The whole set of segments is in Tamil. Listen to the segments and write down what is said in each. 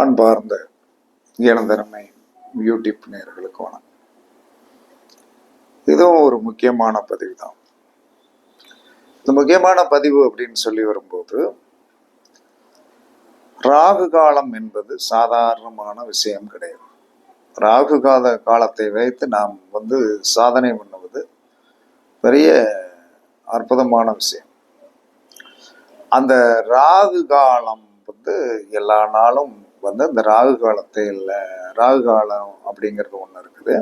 அன்பார்ந்த இனந்தரமை யூடியூப் நேர்களுக்கு வணக்கம். இதுவும் ஒரு முக்கியமான பதிவு தான் இந்த முக்கியமான பதிவு அப்படின்னு சொல்லி வரும்போது ராகு காலம் என்பது சாதாரணமான விஷயம் கிடையாது. ராகு கால காலத்தை வைத்து நாம் வந்து சாதனை பண்ணுவது பெரிய அற்புதமான விஷயம். அந்த ராகு காலம் வந்து எல்லா நாளும் வந்து இந்த ராகு காலத்தில் ராகு காலம் அப்படிங்கிறது ஒன்று இருக்குது.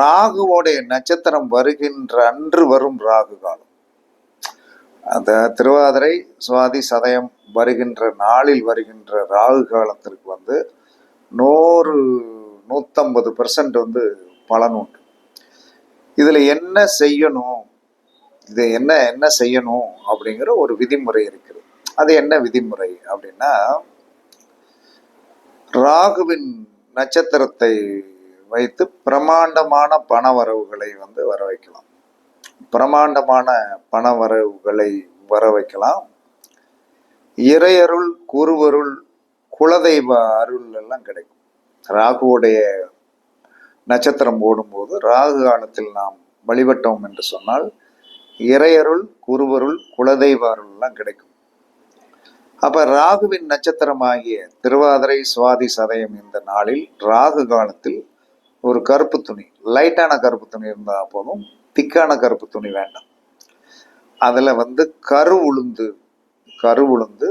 ராகுவோடைய நட்சத்திரம் வருகின்ற அன்று வரும் ராகு காலம். அந்த திருவாதிரை சுவாதி சதயம் வருகின்ற நாளில் வருகின்ற ராகு காலத்திற்கு வந்து நூறு நூற்றம்பது பர்சன்ட் வந்து பலன் உண்டு. இதில் என்ன செய்யணும்? இது என்ன என்ன செய்யணும்? அப்படிங்கிற ஒரு விதிமுறை இருக்குது. அது என்ன விதிமுறை அப்படின்னா ராகுவின் நட்சத்திரத்தை வைத்து பிரமாண்டமான பண வரவுகளை வந்து வர வைக்கலாம் பிரமாண்டமான பண வரவுகளை வர வைக்கலாம் இறையருள் குருவருள் குலதெய்வ அருள் எல்லாம் கிடைக்கும். ராகுவுடைய நட்சத்திரம் ஓடும்போது ராகு காலத்தில் நாம் வழிபட்டோம் என்று சொன்னால் இறையருள் குருவருள் குலதெய்வ அருள் எல்லாம் கிடைக்கும். அப்ப ராகுவின் நட்சத்திரமாகிய திருவாதிரை சுவாதி சதயம் இந்த நாளில் ராகு காலத்தில் ஒரு கருப்பு துணி லைட்டான கருப்பு துணி இருந்தால் போதும் திக்கான கருப்பு துணி வேண்டாம். அதில் வந்து கரு உளுந்து கரு உளுந்து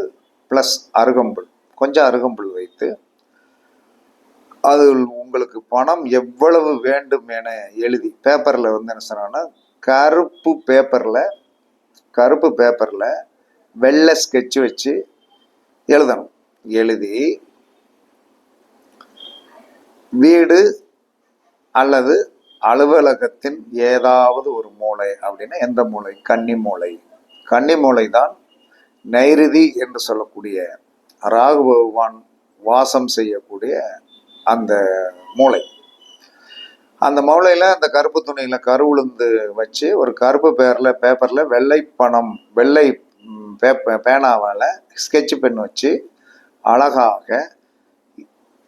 ப்ளஸ் அருகம்புல் கொஞ்சம் அருகம்புல் வைத்து அது உங்களுக்கு பணம் எவ்வளவு வேண்டும் என எழுதி பேப்பரில் வந்து என்ன சொன்னாங்கன்னா கருப்பு பேப்பரில் கருப்பு பேப்பரில் வெள்ளை ஸ்கெட்ச் வச்சு எழுதணும். எழுதி வீடு அல்லது அலுவலகத்தின் ஏதாவது ஒரு மூளை அப்படின்னா எந்த மூளை? கன்னி மூளை. கன்னி மூளை தான் நைருதி என்று சொல்லக்கூடிய ராகு பகவான் வாசம் செய்யக்கூடிய அந்த மூளை. அந்த மூளையில் அந்த கருப்பு துணியில் கரு உளுந்து வச்சு ஒரு கருப்பு பேரில் பேப்பரில் வெள்ளை பணம் வெள்ளை பேப்ப பேனாவால் ஸ்கெட்ச் பென் வச்சு அழகாக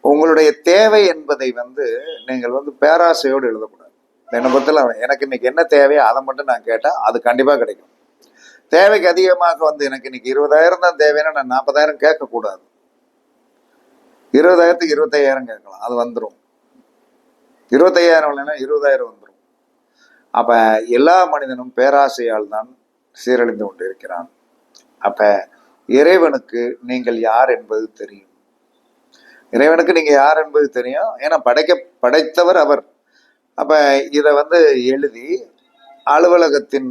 உங்களுடைய தேவை என்பதை வந்து நீங்கள் வந்து பேராசையோடு எழுதக்கூடாது. என்னை பொறுத்தல எனக்கு இன்னைக்கு என்ன தேவையோ அதை மட்டும் நான் கேட்டால் அது கண்டிப்பாக கிடைக்கும். தேவைக்கு அதிகமாக வந்து எனக்கு இன்னைக்கு இருபதாயிரம் தான் தேவைன்னா நான் நாற்பதாயிரம் கேட்கக்கூடாது. இருபதாயிரத்துக்கு இருபத்தையாயிரம் கேட்கலாம். அது வந்துடும் இருபத்தையாயிரம் இல்லைன்னா இருபதாயிரம் வந்துடும் அப்போ எல்லா மனிதனும் பேராசையால் தான் சீரழிந்து கொண்டிருக்கிறான். அப்ப இறைவனுக்கு நீங்கள் யார் என்பது தெரியும். இறைவனுக்கு நீங்க யார் என்பது தெரியும். ஏன்னா படைக்க படைத்தவர் அவர். அப்ப இதை வந்து எழுதி அலுவலகத்தின்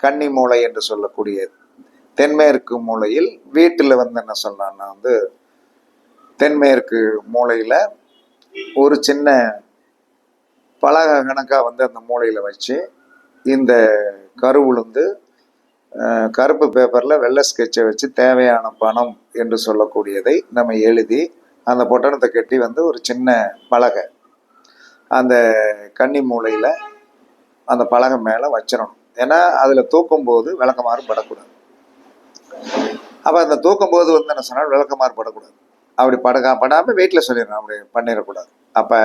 கன்னி மூலை என்று சொல்லக்கூடிய தென்மேற்கு மூலையில் வீட்டில் வந்து என்ன சொல்லலாம்னா வந்து தென்மேற்கு மூலையில ஒரு சின்ன பலக கணக்காக வந்து அந்த மூலையில் வச்சு இந்த கரு உளுந்து கருப்பு பேப்பரில் வெள்ளை ஸ்கெட்சை வச்சு தேவையான பணம் என்று சொல்லக்கூடியதை நம்ம எழுதி அந்த பொட்டணத்தை கட்டி வந்து ஒரு சின்ன பலகை. அந்த கன்னி மூலையில் அந்த பலகை மேலே வச்சிடணும். ஏன்னா அதில் தூக்கும்போது விளக்கமாறு படக்கூடாது. அப்போ அந்த தூக்கும்போது வந்து என்ன சொன்னால் விளக்கமாறு படக்கூடாது. அப்படி படகா படாமல் வீட்டில் சொல்லிடணும். அப்படி பண்ணிடக்கூடாது. அப்போ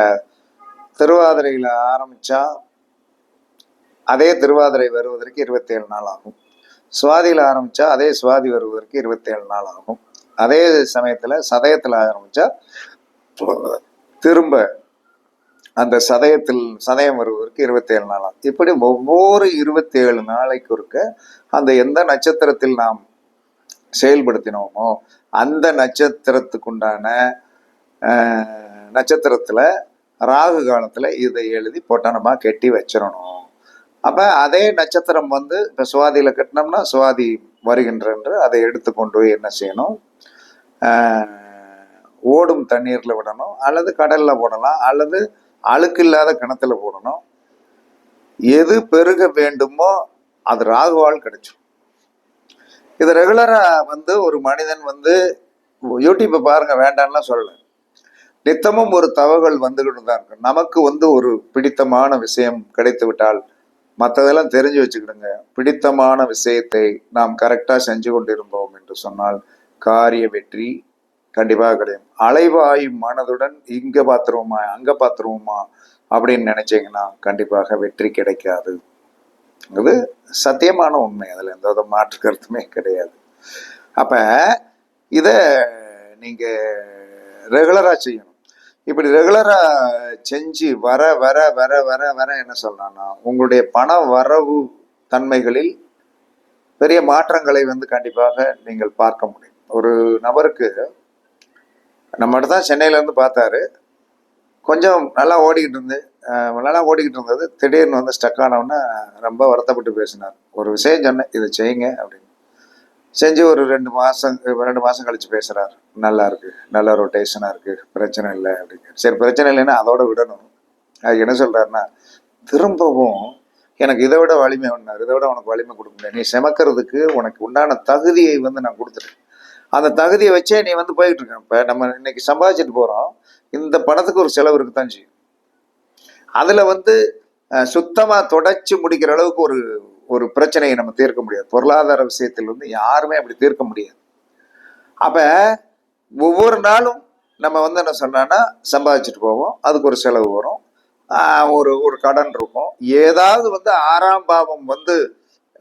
திருவாதிரையில் ஆரம்பித்தா அதே திருவாதிரை வருவதற்கு இருபத்தேழு நாள் ஆகும். சுவாதியில் ஆரம்பித்தா அதே சுவாதி வருவதற்கு இருபத்தேழு நாள் ஆகும். அதே சமயத்தில் சதயத்தில் ஆரம்பித்தா திரும்ப அந்த சதயத்தில் சதயம் வருவதற்கு இருபத்தேழு நாள் ஆகும். இப்படி ஒவ்வொரு இருபத்தேழு நாளைக்கு ஒருக்க அந்த எந்த நட்சத்திரத்தில் நாம் செயல்படுத்தினோமோ அந்த நட்சத்திரத்துக்குண்டான நட்சத்திரத்தில் ராகு காலத்தில் இதை எழுதி பொட்டணமாக கட்டி வச்சிடணும் அப்ப அதே நட்சத்திரம் வந்து இப்ப சுவாதியில கட்டினோம்னா சுவாதி வருகின்றன்று அதை எடுத்து கொண்டு போய் என்ன செய்யணும்? ஓடும் தண்ணீர்ல விடணும் அல்லது கடல்ல போடலாம் அல்லது அழுக்கு இல்லாத கிணத்துல போடணும். எது பெருக வேண்டுமோ அது ராகுவால் கிடைச்சிடும் இது ரெகுலரா வந்து ஒரு மனிதன் வந்து யூடியூப்பை பாருங்க வேண்டாம்லாம் சொல்லலை. நித்தமும் ஒரு தவகள் வந்துகிட்டு தான் இருக்கு. நமக்கு வந்து ஒரு பிடித்தமான விஷயம் கிடைத்து விட்டால் மற்றதெல்லாம் தெரிஞ்சு வச்சுக்கிடுங்க. பிடித்தமான விஷயத்தை நாம் கரெக்டாக செஞ்சு கொண்டிருந்தோம் என்று சொன்னால் காரிய வெற்றி கண்டிப்பாக கிடையும். அலைவாயும் மனதுடன் இங்கே பாத்துருவோமா அங்கே பாத்துருவோமா அப்படின்னு நினைச்சிங்கன்னா கண்டிப்பாக வெற்றி கிடைக்காது. அது சத்தியமான உண்மை. அதில் எந்த வித மாற்று கருத்துமே கிடையாது. அப்போ இதை நீங்கள் ரெகுலராக செய்யணும். இப்படி ரெகுலரா செஞ்சு வர வர வர வர வர என்ன சொல்லலாம்னா உங்களுடைய பண வரவு தன்மைகளில் பெரிய மாற்றங்களை வந்து கண்டிப்பாக நீங்கள் பார்க்க முடியும். ஒரு நபருக்கு நம்ம தான் சென்னையில இருந்து பார்த்தாரு. கொஞ்சம் நல்லா ஓடிக்கிட்டு இருந்து நல்லா ஓடிக்கிட்டு இருந்தது திடீர்னு வந்து ஸ்டக் ஆனவுடனே ரொம்ப வருத்தப்பட்டு பேசினார். ஒரு விஷயம் சொன்னேன் இதை செய்யுங்க அப்படின்னு. செஞ்சு ஒரு ரெண்டு மாசம் ரெண்டு மாசம் கழிச்சு பேசுறாரு. நல்லா இருக்கு. நல்ல ரொட்டேஷனா இருக்கு. பிரச்சனை இல்லை அப்படிங்கிற சரி பிரச்சனை இல்லைன்னா அதோட விடணும். அது என்ன சொல்றாருன்னா திரும்பவும் எனக்கு இதை விட வலிமை ஒன்றார் இதை விட உனக்கு வலிமை கொடுக்க முடியாது. நீ செமக்கிறதுக்கு உனக்கு உண்டான தகுதியை வந்து நான் கொடுத்துட்டேன். அந்த தகுதியை வச்சே நீ வந்து போயிட்டு இருக்க. இப்போ நம்ம இன்னைக்கு சம்பாதிச்சுட்டு போகிறோம் இந்த பணத்துக்கு ஒரு செலவு இருக்குதான் செய்யும். அதில் வந்து சுத்தமாக தொடச்சி முடிக்கிற அளவுக்கு ஒரு ஒரு பிரச்சனையை நம்ம தீர்க்க முடியாது. பொருளாதார விஷயத்தில் வந்து யாருமே அப்படி தீர்க்க முடியாது. அப்ப ஒவ்வொரு நாளும் நம்ம வந்து என்ன சொன்னோன்னா சம்பாதிச்சுட்டு போவோம். அதுக்கு ஒரு செலவு வரும். ஒரு ஒரு கடன் இருக்கும். ஏதாவது வந்து ஆறாம் பாவம் வந்து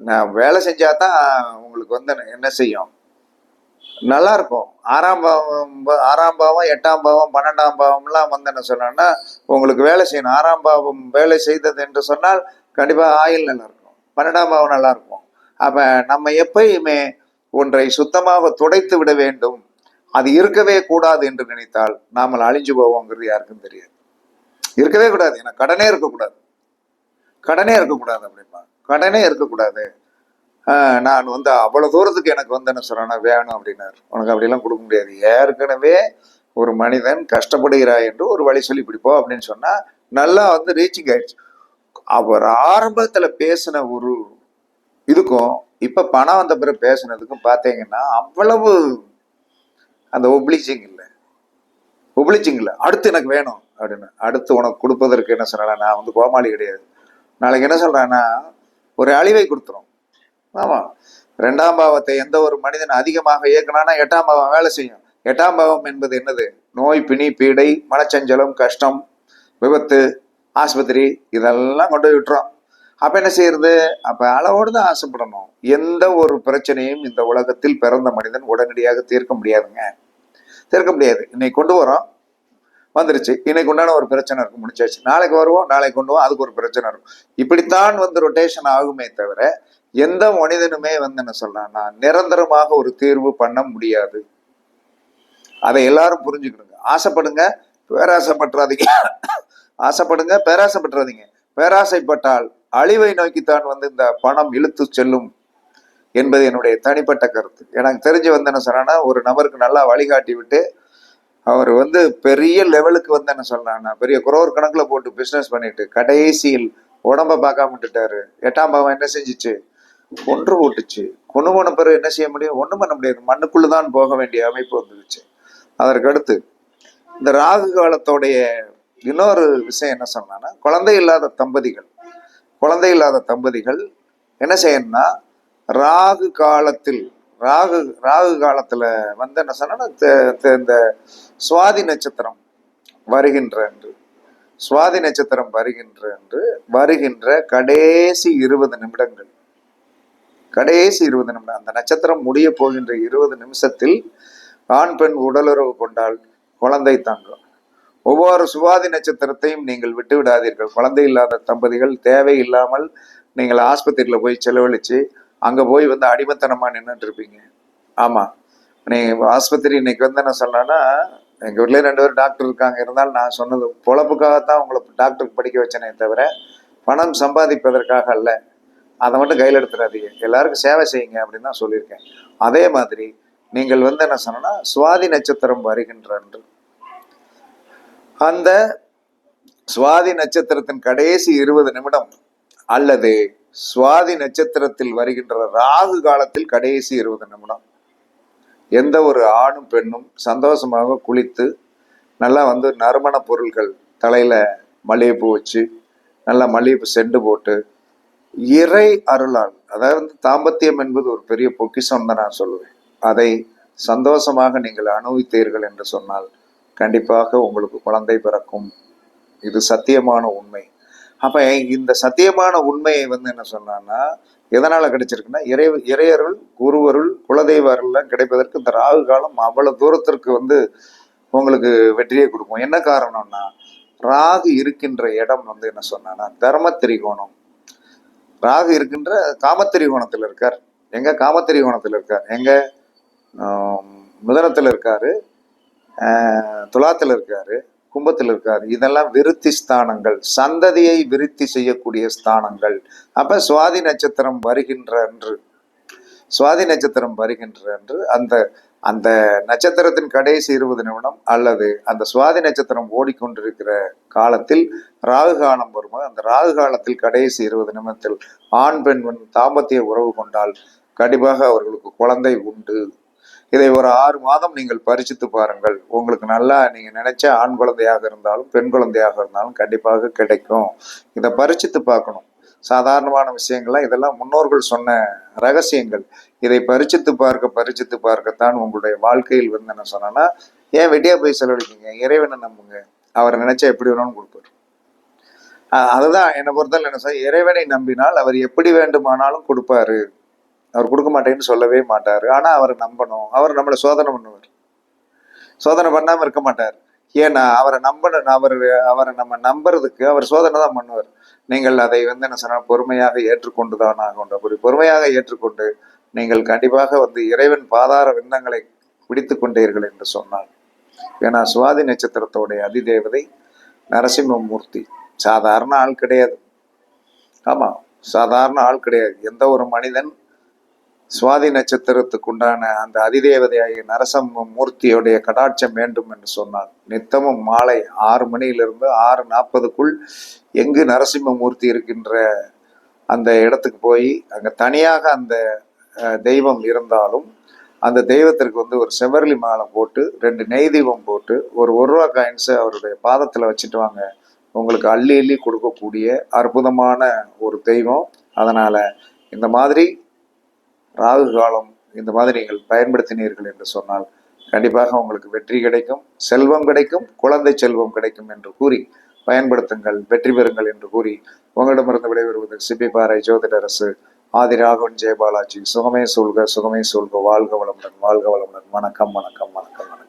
நான் வேலை செஞ்சா தான் உங்களுக்கு வந்து என்ன செய்யும்? நல்லா இருக்கும். ஆறாம் பாவம் ஆறாம் பாவம் எட்டாம் பாவம் பன்னெண்டாம் பாவம்லாம் வந்து என்ன சொன்னோன்னா உங்களுக்கு வேலை செய்யணும். ஆறாம் பாவம் வேலை செய்தது என்று சொன்னால் கண்டிப்பாக ஆயில் நல்லா இருக்கும். பன்னெண்டாம் பாவம் நல்லா இருக்கும் அப்ப நம்ம எப்பயுமே ஒன்றை சுத்தமாக துடைத்து விட வேண்டும். அது இருக்கவே கூடாது என்று நினைத்தால் நாமல் அழிஞ்சு போவோங்கிறது யாருக்கும் தெரியாது. இருக்கவே கூடாது. ஏன்னா கடனே இருக்கக்கூடாது. கடனே இருக்கக்கூடாது அப்படிமா கடனே இருக்கக்கூடாது. நான் வந்து அவ்வளவு தூரத்துக்கு எனக்கு வந்து என்ன சொல்றேன்னா வேணும் அப்படின்னாரு. உனக்கு அப்படிலாம் கொடுக்க முடியாது. ஏற்கனவே ஒரு மனிதன் கஷ்டப்படுகிறாய் என்று ஒரு வழி சொல்லி பிடிப்போம் அப்படின்னு சொன்னா நல்லா வந்து ரீச்சிங் ஆயிடுச்சு. அவர் ஆரம்பத்துல பேசின ஒரு இதுக்கும் இப்ப பணம் வந்த பிறகு பேசுனதுக்கும் பார்த்தீங்கன்னா அவ்வளவு அந்த ஒப்ளிச்சிங் இல்லை. ஒப்ளிச்சிங் இல்லை. அடுத்து எனக்கு வேணும் அப்படின்னு. அடுத்து உனக்கு கொடுப்பதற்கு என்ன சொல்றேன் நான் வந்து கோமாளி கிடையாது. நாளைக்கு என்ன சொல்றேன்னா ஒரு அழிவை கொடுத்துரும். ஆமா. ரெண்டாம் பாவத்தை எந்த ஒரு மனிதன் அதிகமாக இயக்கினானா எட்டாம் பாவம் வேலை செய்யும். எட்டாம் பாவம் என்பது என்னது? நோய் பிணி பீடை மனச்சஞ்சலம் கஷ்டம் விபத்து ஆஸ்பத்திரி இதெல்லாம் கொண்டு போய் விட்டுரும் அப்போ என்ன செய்யறது? அப்ப அளவோடு தான் ஆசைப்படணும். எந்த ஒரு பிரச்சனையும் இந்த உலகத்தில் பிறந்த மனிதன் உடனடியாக தீர்க்க முடியாதுங்க. தீர்க்க முடியாது. இன்னைக்கு கொண்டு வரோம். வந்துருச்சு. இன்னைக்கு உண்டான ஒரு பிரச்சனை இருக்கும் முடிச்சாச்சு நாளைக்கு வருவோம் நாளைக்கு கொண்டு வரும் அதுக்கு ஒரு பிரச்சனை இருக்கும் இப்படித்தான் வந்து ரொட்டேஷன் ஆகுமே தவிர எந்த மனிதனுமே வந்து என்ன சொல்றான்னா நிரந்தரமாக ஒரு தீர்வு பண்ண முடியாது. அதை எல்லாரும் புரிஞ்சுக்கணுங்க. ஆசைப்படுங்க. பேராசைப்பட்டுறாதீங்க ஆசைப்படுங்க பேராசைப்பட்டுறாதீங்க. பேராசைப்பட்டால் அழிவை நோக்கித்தான் வந்து இந்த பணம் இழுத்து செல்லும் என்பது என்னுடைய தனிப்பட்ட கருத்து. எனக்கு தெரிஞ்சு வந்து என்ன சொன்னா ஒரு நபருக்கு நல்லா வழிகாட்டி விட்டு அவர் வந்து பெரிய லெவலுக்கு வந்து என்ன சொல்றான்னா பெரிய குரோர் கணக்குல போட்டு பிசினஸ் பண்ணிட்டு கடைசியில் உடம்ப பார்க்காம விட்டுட்டாரு. எட்டாம் பாவம் என்ன செஞ்சுச்சு? ஒன்று போட்டுச்சு. கொண்டு போன பிறகு என்ன செய்ய முடியும்? ஒன்றும் பண்ண முடியாது. மண்ணுக்குள்ளே தான் போக வேண்டிய அமைப்பு வந்துருச்சு. அதற்கடுத்து இந்த ராகு காலத்தோடைய இன்னொரு விஷயம் என்ன சொன்னான்னா குழந்தை இல்லாத தம்பதிகள் குழந்தை இல்லாத தம்பதிகள் என்ன செய்யணும்னா ராகு காலத்தில் ராகு ராகு காலத்துல வந்து என்ன சொன்னா இந்த சுவாதி நட்சத்திரம் வருகின்ற என்று சுவாதி நட்சத்திரம் வருகின்ற என்று வருகின்ற கடைசி இருபது நிமிடங்கள் கடைசி இருபது நிமிடம் அந்த நட்சத்திரம் முடிய போகின்ற இருபது நிமிஷத்தில் ஆண் பெண் உடலுறவு கொண்டால் குழந்தை தங்கும். ஒவ்வொரு சுவாதி நட்சத்திரத்தையும் நீங்கள் விட்டு விடாதீர்கள். குழந்தை இல்லாத தம்பதிகள் தேவையில்லாமல் நீங்கள் ஆஸ்பத்திரியில் போய் செலவழித்து அங்கே போய் வந்து அடிமத்தனமாக நின்றுட்டு இருப்பீங்க ஆமாம் நீ ஆஸ்பத்திரி இன்னைக்கு வந்து என்ன சொன்னேன்னா எங்கள் வீட்டிலே ரெண்டு பேரும் டாக்டர் இருக்காங்க. இருந்தாலும் நான் சொன்னது பொழப்புக்காகத்தான் உங்களை டாக்டருக்கு படிக்க வச்சேனே தவிர பணம் சம்பாதிப்பதற்காக அல்ல. அதை மட்டும் கையில் எடுத்துடாதீங்க. எல்லாருக்கும் சேவை செய்யுங்க அப்படின்னு தான் சொல்லியிருக்கேன். அதே மாதிரி நீங்கள் வந்து என்ன சொன்னால் சுவாதி நட்சத்திரம் வருகின்ற அன்று அந்த சுவாதி நட்சத்திரத்தின் கடைசி இருபது நிமிடம் அல்லது சுவாதி நட்சத்திரத்தில் வருகின்ற ராகு காலத்தில் கடைசி இருபது நிமிடம். எந்த ஒரு ஆணும் பெண்ணும் சந்தோஷமாக குளித்து நல்லா வந்து நறுமண பொருட்கள் தலையில மல்லிகைப்பூ வச்சு நல்லா மல்லிகைப்பூ செண்டு போட்டு இறை அருளால் அதாவது தாம்பத்தியம் என்பது ஒரு பெரிய பொக்கிஷம் தான் நான் சொல்லுவேன். அதை சந்தோஷமாக நீங்கள் அனுபவித்தீர்கள் என்று சொன்னால் கண்டிப்பாக உங்களுக்கு குழந்தை பிறக்கும். இது சத்தியமான உண்மை. அப்ப இந்த சத்தியமான உண்மையை வந்து என்ன சொன்னான்னா எதனால கிடைச்சிருக்குன்னா இறை இறையருள் குருவருள் குலதெய்வ அருள்லாம் கிடைப்பதற்கு இந்த ராகு காலம் அவ்வளவு தூரத்திற்கு வந்து உங்களுக்கு வெற்றியை கொடுக்கும். என்ன காரணம்னா ராகு இருக்கின்ற இடம் வந்து என்ன சொன்னான்னா தர்ம திரிகோணம் ராகு இருக்கின்ற காமத்திரிகோணத்தில் இருக்கார். எங்க? காமத்திரிகோணத்தில் இருக்கார். எங்க? மிதனத்தில் இருக்காரு. துலாத்தில் இருக்காரு கும்பத்தில் இருக்காரு. இதெல்லாம் விருத்தி ஸ்தானங்கள் சந்ததியை விருத்தி செய்யக்கூடிய ஸ்தானங்கள். அப்போ சுவாதி நட்சத்திரம் வருகின்ற அன்று சுவாதி நட்சத்திரம் வருகின்ற அன்று அந்த அந்த நட்சத்திரத்தின் கடைசி இருபது நிமிடம் அல்லது அந்த சுவாதி நட்சத்திரம் ஓடிக்கொண்டிருக்கிற காலத்தில் ராகு காலம் வரும்போது அந்த ராகு காலத்தில் கடைசி இருபது நிமிடத்தில் ஆண் பெண் பெண் தாம்பத்திய உறவு கொண்டால் கண்டிப்பாக அவர்களுக்கு குழந்தை உண்டு. இதை ஒரு ஆறு மாதம் நீங்கள் பரிசித்து பாருங்கள். உங்களுக்கு நல்லா நீங்க நினைச்ச ஆண் குழந்தையாக இருந்தாலும் பெண் குழந்தையாக இருந்தாலும் கண்டிப்பாக கிடைக்கும். இதை பரிசித்து பார்க்கணும். சாதாரணமான விஷயங்கள்லாம் இதெல்லாம் முன்னோர்கள் சொன்ன ரகசியங்கள். இதை பரிசித்து பார்க்க பரிசித்து பார்க்கத்தான் உங்களுடைய வாழ்க்கையில் வந்து என்ன சொன்னேன்னா ஏன் வெட்டியா போய் செலவழிக்கீங்க? இறைவனை நம்புங்க. அவரை நினைச்சா எப்படி வேணும்னு கொடுப்பாரு. அதுதான் என்னை பொறுத்தவரை என்ன சார் இறைவனை நம்பினால் அவர் எப்படி வேண்டுமானாலும் கொடுப்பாரு. அவர் கொடுக்க மாட்டேன்னு சொல்லவே மாட்டார். ஆனால் அவரை நம்பணும். அவர் நம்மளை சோதனை பண்ணுவார். சோதனை பண்ணாமல் இருக்க மாட்டார். ஏன்னா அவரை நம்பணும் அவர் அவரை நம்ம நம்புறதுக்கு அவர் சோதனை தான் பண்ணுவார். நீங்கள் அதை வந்து என்ன சொன்னால் பொறுமையாக ஏற்றுக்கொண்டு தான் ஆகணும். அப்படி பொறுமையாக ஏற்றுக்கொண்டு நீங்கள் கண்டிப்பாக வந்து இறைவன் பாதார விந்தங்களை பிடித்து கொண்டீர்கள் என்று சொன்னார் ஏன்னா சுவாதி நட்சத்திரத்தோடைய அதிதேவதை நரசிம்மமூர்த்தி சாதாரண ஆள் கிடையாது. ஆமாம் சாதாரண ஆள் கிடையாது. எந்த ஒரு மனிதன் சுவாதி நட்சத்திரத்துக்கு உண்டான அந்த அதிதேவதையாகிய நரசிம்ம மூர்த்தியுடைய கடாட்சம் வேண்டும் என்று சொன்னார். நித்தமும் மாலை ஆறு மணியிலிருந்து ஆறு நாற்பதுக்குள் எங்கு நரசிம்ம மூர்த்தி இருக்கின்ற அந்த இடத்துக்கு போய் அங்கே தனியாக அந்த தெய்வம் இருந்தாலும் அந்த தெய்வத்திற்கு வந்து ஒரு செவரலி மாலை போட்டு ரெண்டு நெய் தீபம் போட்டு ஒரு ஒரு ரூபா காயின்ஸை அவருடைய பாதத்தில் வச்சுட்டு வாங்க. உங்களுக்கு அள்ளி அள்ளி கொடுக்கக்கூடிய அற்புதமான ஒரு தெய்வம். அதனால் இந்த மாதிரி ராகு காலம் இந்த மாதிரி நீங்கள் பயன்படுத்தினீர்கள் என்று சொன்னால் கண்டிப்பாக உங்களுக்கு வெற்றி கிடைக்கும் செல்வம் கிடைக்கும் குழந்தை செல்வம் கிடைக்கும் என்று கூறி பயன்படுத்துங்கள் வெற்றி பெறுங்கள் என்று கூறி உங்களிடமிருந்து விடைபெறுவது சிபி பாறை ஜோதிடரசு ஆதி ராகவன் ஜெயபாலாஜி சுகமே சூழ்க சுகமே சூழ்க வாழ்க வளமுடன் வாழ்க வளமுடன். வணக்கம் வணக்கம் வணக்கம் வணக்கம்.